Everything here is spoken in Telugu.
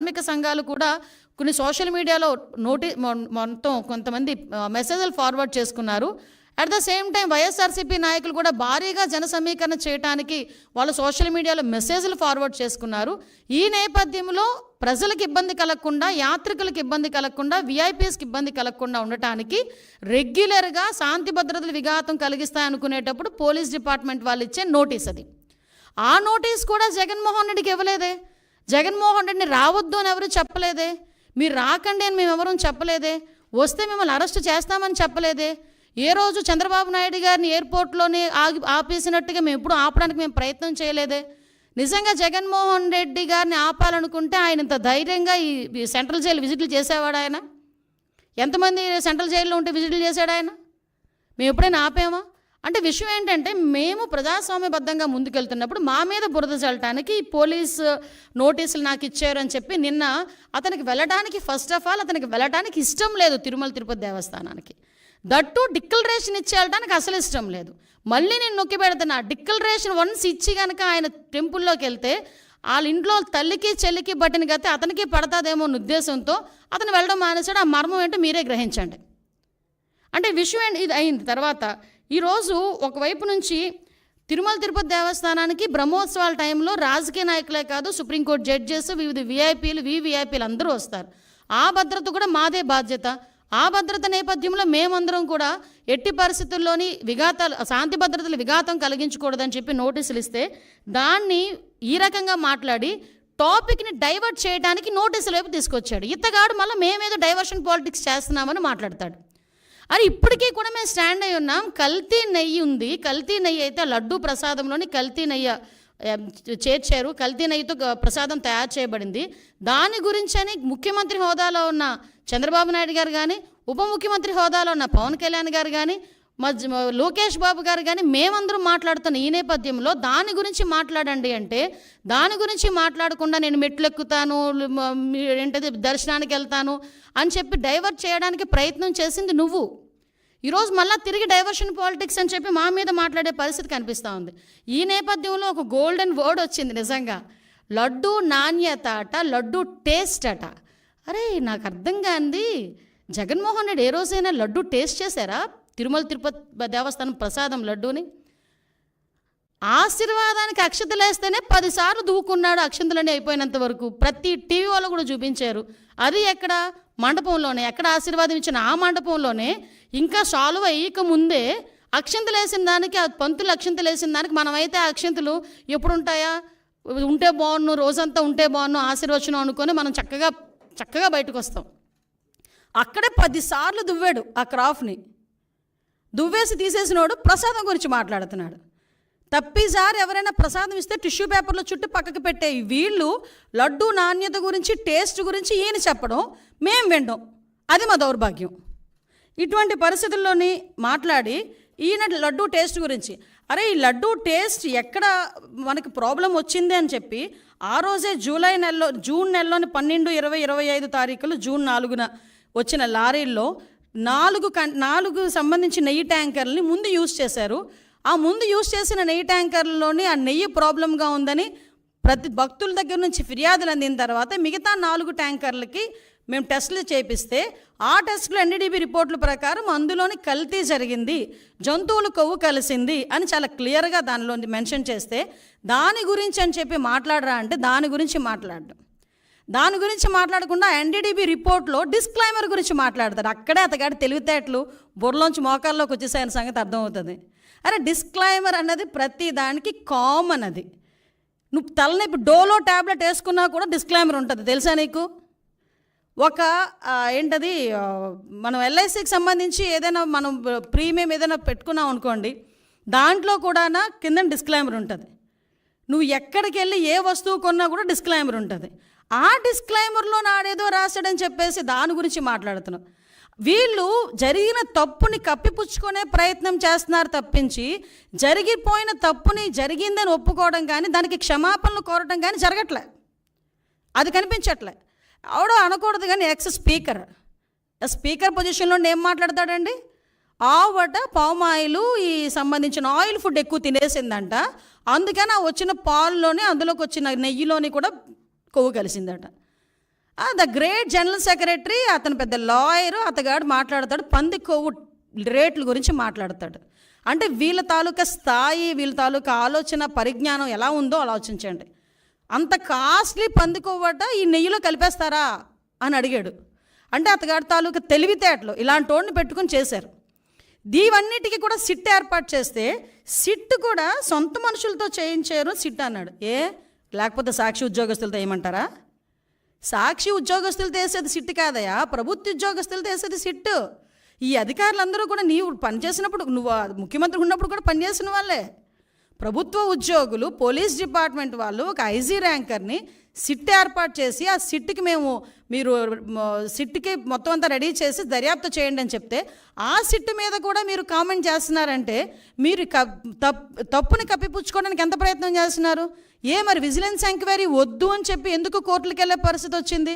కార్మిక సంఘాలు కూడా కొన్ని సోషల్ మీడియాలో నోటి మొ- మొత్తం కొంతమంది మెసేజ్లు ఫార్వర్డ్ చేసుకున్నారు. At the same time YSRCP నాయకులు కూడా భారీగా జన సమీకరణ చేయడానికి వాళ్ళు సోషల్ మీడియాలో మెసేజ్లు ఫార్వర్డ్ చేసుకున్నారు. ఈ నేపథ్యంలో ప్రజలకు ఇబ్బంది కలగకుండా యాత్రికులకు ఇబ్బంది కలగకుండా విఐపీఎస్కి ఇబ్బంది కలగకుండా ఉండటానికి రెగ్యులర్గా శాంతి భద్రతలు విఘాతం కలిగిస్తాయనుకునేటప్పుడు పోలీస్ డిపార్ట్మెంట్ వాళ్ళు ఇచ్చే నోటీస్ అది. ఆ నోటీస్ కూడా జగన్మోహన్ రెడ్డికి ఇవ్వలేదే. జగన్మోహన్ రెడ్డిని రావద్దు అని ఎవరు చెప్పలేదే? మీరు రాకండి అని మేము ఎవరూ చెప్పలేదే? వస్తే మిమ్మల్ని అరెస్ట్ చేస్తామని చెప్పలేదే? ఏ రోజు చంద్రబాబు నాయుడు గారిని ఎయిర్పోర్ట్లోనే ఆగి ఆపేసినట్టుగా మేము ఎప్పుడు ఆపడానికి మేము ప్రయత్నం చేయలేదే? నిజంగా జగన్మోహన్ రెడ్డి గారిని ఆపాలనుకుంటే ఆయన ఇంత ధైర్యంగా ఈ సెంట్రల్ జైలు విజిట్లు చేసేవాడు ఆయన? ఎంతమంది సెంట్రల్ జైల్లో ఉంటే విజిట్లు చేశాడు ఆయన? మేము ఎప్పుడైనా ఆపామా? అంటే విషయం ఏంటంటే మేము ప్రజాస్వామ్యబద్ధంగా ముందుకెళ్తున్నప్పుడు మా మీద బురద చల్లటానికి పోలీసు పోలీస్ నోటీసులు నాకు ఇచ్చారు అని చెప్పి నిన్న అతనికి వెళ్ళడానికి ఫస్ట్ ఆఫ్ ఆల్ అతనికి వెళ్ళడానికి ఇష్టం లేదు తిరుమల తిరుపతి దేవస్థానానికి. దట్టు డిక్లరేషన్ ఇచ్చి వెళ్ళడానికి అసలు ఇష్టం లేదు. మళ్ళీ నేను నొక్కి పెడుతున్నా డిక్లరేషన్ వన్స్ ఇచ్చి కనుక ఆయన టెంపుల్లోకి వెళ్తే వాళ్ళ ఇంట్లో తల్లికి చెల్లికి బట్టిన గతే అతనికి పడతాదేమో అన్న ఉద్దేశంతో అతను వెళ్ళడం మానేశాడు. ఆ మర్మం ఏంటో మీరే గ్రహించండి. అంటే విషయం ఏంటి? ఇది అయింది. తర్వాత ఈరోజు ఒకవైపు నుంచి తిరుమల తిరుపతి దేవస్థానానికి బ్రహ్మోత్సవాల టైంలో రాజకీయ నాయకులే కాదు సుప్రీంకోర్టు జడ్జెస్ వివిధ విఐపీలు వివిఐపీలు అందరూ వస్తారు. ఆ భద్రత కూడా మాదే బాధ్యత. ఆ భద్రత నేపథ్యంలో మేమందరం కూడా ఎట్టి పరిస్థితుల్లోని విఘాతాలు శాంతి భద్రతలు విఘాతం కలిగించకూడదని చెప్పి నోటీసులు ఇస్తే దాన్ని ఈ రకంగా మాట్లాడి టాపిక్ని డైవర్ట్ చేయడానికి నోటీసుల వైపు తీసుకొచ్చాడు. ఇతగాడు మళ్ళీ మేమేదో డైవర్షన్ పాలిటిక్స్ చేస్తున్నామని మాట్లాడతాడు. అని ఇప్పటికీ కూడా మేము స్టాండ్ అయి ఉన్నాం. కల్తీ నెయ్యి ఉంది. కల్తీ నెయ్యి అయితే లడ్డు లడ్డూ ప్రసాదంలోని కల్తీ నెయ్యి చేర్చారు. కల్తీ నెయ్యితో ప్రసాదం తయారు చేయబడింది. దాని గురించని ముఖ్యమంత్రి హోదాలో ఉన్న చంద్రబాబు నాయుడు గారు కానీ ఉప ముఖ్యమంత్రి హోదాలో ఉన్న పవన్ కళ్యాణ్ గారు కానీ మధ్య లోకేష్ బాబు గారు కానీ మేమందరం మాట్లాడుతున్న ఈ నేపథ్యంలో దాని గురించి మాట్లాడండి అంటే దాని గురించి మాట్లాడకుండా నేను మెట్లు ఎక్కుతాను ఏంటది దర్శనానికి వెళ్తాను అని చెప్పి డైవర్ట్ చేయడానికి ప్రయత్నం చేసింది నువ్వు. ఈరోజు మళ్ళీ తిరిగి డైవర్షన్ పాలిటిక్స్ అని చెప్పి మా మీద మాట్లాడే పరిస్థితి కనిపిస్తూ ఉంది. ఈ నేపథ్యంలో ఒక గోల్డెన్ వర్డ్ వచ్చింది నిజంగా. లడ్డు నాణ్యత అట లడ్డు టేస్ట్ అట. అరే నాకు అర్థం కాంది. జగన్మోహన్ రెడ్డి ఏ రోజైనా లడ్డు టేస్ట్ చేశారా? తిరుమల తిరుపతి దేవస్థానం ప్రసాదం లడ్డూని ఆశీర్వాదానికి అక్షతలు వేస్తేనే పదిసార్లు దూకున్నాడు అక్షంతలన్నీ అయిపోయినంత వరకు. ప్రతి టీవీ వాళ్ళు కూడా చూపించారు. అది ఎక్కడ? మండపంలోనే. ఎక్కడ ఆశీర్వాదం ఇచ్చిన ఆ మండపంలోనే. ఇంకా సాల్వ్ అయ్యక ముందే అక్షంతలు వేసిన దానికి ఆ పంతులు అక్షంతలు వేసిన దానికి మనమైతే ఆ అక్షంతలు ఎప్పుడు ఉంటాయా ఉంటే బాగున్ను రోజంతా ఉంటే బాగున్ను ఆశీర్వచనం అనుకొని మనం చక్కగా చక్కగా బయటకు వస్తాం అక్కడే పదిసార్లు దువ్వాడు ఆ క్రాఫ్ని దువ్వేసి తీసేసినోడు ప్రసాదం గురించి మాట్లాడుతున్నాడు. తప్పిసారి ఎవరైనా ప్రసాదం ఇస్తే టిష్యూ పేపర్లో చుట్టూ పక్కకు పెట్టే వీళ్ళు లడ్డు నాణ్యత గురించి టేస్ట్ గురించి ఈయన చెప్పడం మేం వినడం. అది మా దౌర్భాగ్యం. ఇటువంటి పరిస్థితుల్లోని మాట్లాడి ఈయన లడ్డు టేస్ట్ గురించి అరే ఈ లడ్డు టేస్ట్ ఎక్కడ మనకి ప్రాబ్లం వచ్చింది అని చెప్పి ఆ రోజే జూలై నెలలో జూన్ నెలలోని పన్నెండు ఇరవై ఇరవై ఐదు తారీఖులు జూన్ నాలుగున వచ్చిన లారీల్లో నాలుగు కం నాలుగు సంబంధించి నెయ్యి ట్యాంకర్లని ముందు యూజ్ చేశారు. ఆ ముందు యూజ్ చేసిన నెయ్యి ట్యాంకర్లోనే ఆ నెయ్యి ప్రాబ్లంగా ఉందని ప్రతి భక్తుల దగ్గర నుంచి ఫిర్యాదులు అందిన తర్వాత మిగతా నాలుగు ట్యాంకర్లకి మేము టెస్టులు చేపిస్తే ఆ టెస్టులు ఎన్డీడీబీ రిపోర్టుల ప్రకారం అందులోని కల్తీ జరిగింది జంతువులు కొవ్వు కలిసింది అని చాలా క్లియర్గా దానిలో మెన్షన్ చేస్తే దాని గురించి అని చెప్పి మాట్లాడరా అంటే దాని గురించి మాట్లాడడం దాని గురించి మాట్లాడకుండా ఎన్డీడీబీ రిపోర్ట్లో డిస్క్లైమర్ గురించి మాట్లాడతారు అక్కడే అతగాడి తెలివితేటలు బుర్రలోంచి మోకాల్లోకి వచ్చేసాయని సంగతి అర్థమవుతుంది. అరే డిస్క్లైమర్ అన్నది ప్రతి దానికి కామన్ అది. నువ్వు తలనొప్పి డోలో ట్యాబ్లెట్ వేసుకున్నా కూడా డిస్క్లైమర్ ఉంటుంది. తెలుసా నీకు? ఒక ఏంటది మనం ఎల్ఐసికి సంబంధించి ఏదైనా మనం ప్రీమియం ఏదైనా పెట్టుకున్నాం అనుకోండి దాంట్లో కూడా కింద డిస్క్లైమర్ ఉంటుంది. నువ్వు ఎక్కడికి వెళ్ళి ఏ వస్తువు కొన్నా కూడా డిస్క్లైమర్ ఉంటుంది. ఆ డిస్క్లైమర్లో నాడేదో రాశాడని చెప్పేసి దాని గురించి మాట్లాడుతున్నావు వీళ్ళు జరిగిన తప్పుని కప్పిపుచ్చుకునే ప్రయత్నం చేస్తున్నారు తప్పించి జరిగిపోయిన తప్పుని జరిగిందని ఒప్పుకోవడం కానీ దానికి క్షమాపణలు కోరడం కానీ జరగట్లే. అది కనిపించట్లే. ఆవిడ అనకూడదు కానీ ఎక్స్ స్పీకర్ స్పీకర్ పొజిషన్లో ఏం మాట్లాడతాడండి? ఆవట పామ్ ఆయిల్ ఈ సంబంధించిన ఆయిల్ ఫుడ్ ఎక్కువ తినేసిందంట. అందుకని ఆ వచ్చిన పాల్లోనే అందులోకి వచ్చిన నెయ్యిలోని కూడా కొవ్వు కలిసిందట. ద గ్రేట్ జనరల్ సెక్రటరీ అతను పెద్ద లాయరు అతగాడు మాట్లాడతాడు పంది కొవ్వు రేట్ల గురించి మాట్లాడతాడు. అంటే వీళ్ళ తాలూకా స్థాయి వీళ్ళ తాలూకా ఆలోచన పరిజ్ఞానం ఎలా ఉందో ఆలోచించండి. అంత కాస్ట్లీ పంది కొవ్వట ఈ నెయ్యిలో కలిపేస్తారా అని అడిగాడు. అంటే అతగాడి తాలూకా తెలివితేటలు ఇలాంటి వాడిని పెట్టుకుని చేశారు. దీవన్నిటికీ కూడా సిట్ ఏర్పాటు చేస్తే సిట్ కూడా సొంత మనుషులతో చేయించారు సిట్ అన్నాడు. ఏ? లేకపోతే సాక్షి ఉద్యోగస్తులతో ఏమంటారా? సాక్షి ఉద్యోగస్తులు తీసేది సిట్టు కాదయా ప్రభుత్వ ఉద్యోగస్తులు తీసేది సిట్టు. ఈ అధికారులందరూ కూడా నీవు పనిచేసినప్పుడు నువ్వు ముఖ్యమంత్రి ఉన్నప్పుడు కూడా పనిచేసిన వాళ్ళే. ప్రభుత్వ ఉద్యోగులు పోలీస్ డిపార్ట్మెంట్ వాళ్ళు ఒక ఐజీ ర్యాంకర్ని సిట్ ఏర్పాటు చేసి ఆ సిట్కి మేము మీరు సిట్కి మొత్తం అంతా రెడీ చేసి దర్యాప్తు చేయండి అని చెప్తే ఆ సిట్ మీద కూడా మీరు కామెంట్ చేస్తున్నారంటే మీరు క- తప్పుని కప్పిపుచ్చుకోవడానికి ఎంత ప్రయత్నం చేస్తున్నారు? ఏ మరి విజిలెన్స్ ఎంక్వైరీ వద్దు అని చెప్పి ఎందుకు కోర్టులకు వెళ్ళే పరిస్థితి వచ్చింది?